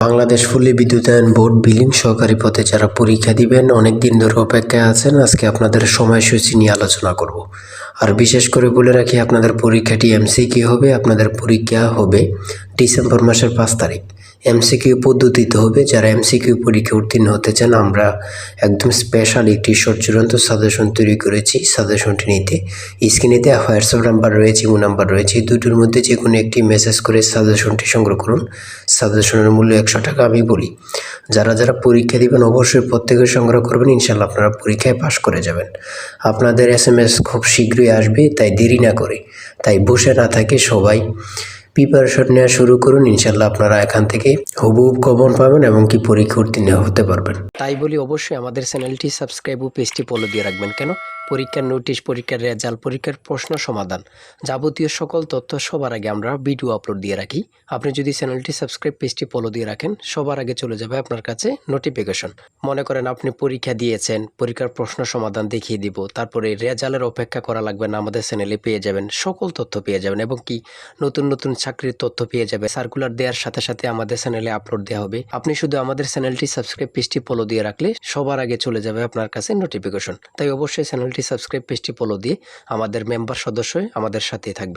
বাংলাদেশ ফুলি বিদ্যুতায়ন বোর্ড বিলীন সহকারী পথে যারা পরীক্ষা দিবেন অনেক দিন ধরে অপেক্ষায় আছেন। আজকে আপনাদের সময়সূচি নিয়ে আলোচনা করব। আর বিশেষ করে বলে রাখি, আপনাদের পরীক্ষাটি এমসি কি হবে, আপনাদের পরীক্ষা হবে ডিসেম্বর মাসের পাঁচ তারিখ। এমসিকিউ পদ্ধতিতে হবে। যারা এমসিকিউ পরীক্ষা উত্তীর্ণ হতে চান, আমরা একদম স্পেশাল একটি শর্ট চূড়ান্ত সাজেশন তৈরি করেছি সাজেশনটি নিতে। স্ক্রিনেতে হোয়াটসঅ্যাপ নাম্বার রয়েছে ইমো নাম্বার রয়েছে। দুটোর মধ্যে যে কোনো একটি মেসেজ করে সাজেশনটি সংগ্রহ করুন। সাজেশনের মূল্য একশো টাকা আমি বলি। যারা যারা পরীক্ষা দিবেন, অবশ্যই প্রত্যেকে সংগ্রহ করবেন ইনশাল্লাহ আপনারা পরীক্ষায় পাশ করে যাবেন। আপনাদের এস এম এস খুব শীঘ্রই আসবে, তাই দেরি না করে। তাই বসে না থাকে সবাই। প্রিপারেশন নেওয়া শুরু করুন ইনশাল্লাহ আপনারা এখান থেকে হুবহুব কমন পাবেন এবং কি পরীক্ষা উত্তীর্ণ হতে পারবেন। তাই বলি অবশ্যই আমাদের চ্যানেলটি সাবস্ক্রাইব ও পেজটি ফলো দিয়ে রাখবেন। কেন? পরীক্ষার নোটিশ, পরীক্ষার রেজাল্ট পরীক্ষার প্রশ্ন সমাধান যাবতীয় সকল তথ্য সবার আগে আমরা ভিডিও আপলোড দিয়ে রাখি। আপনি যদি চ্যানেলটি সাবস্ক্রাইব, পেজটি ফলো দিয়ে রাখেন, সবার আগে চলে যাবে আপনার কাছে নোটিফিকেশন মনে করেন আপনি পরীক্ষা দিয়েছেন, পরীক্ষার প্রশ্ন সমাধান দেখিয়ে দিব, তারপরে রেজাল্টের অপেক্ষা করা লাগবে না, আমাদের চ্যানেলে পেয়ে যাবেন, সকল তথ্য পেয়ে যাবেন এবং কি নতুন নতুন চাকরির তথ্য পেয়ে যাবে। সার্কুলার দেওয়ার সাথে সাথে আমাদের চ্যানেলে আপলোড দেওয়া হবে। আপনি শুধু আমাদের চ্যানেলটি সাবস্ক্রাইব পেজটি ফলো দিয়ে রাখলে সবার আগে চলে যাবে আপনার কাছে নোটিফিকেশন তাই অবশ্যই চ্যানেলটি সাবস্ক্রাইব পেজটি ফলো দিয়ে আমাদের মেম্বার সদস্য আমাদের সাথেই থাকবেন।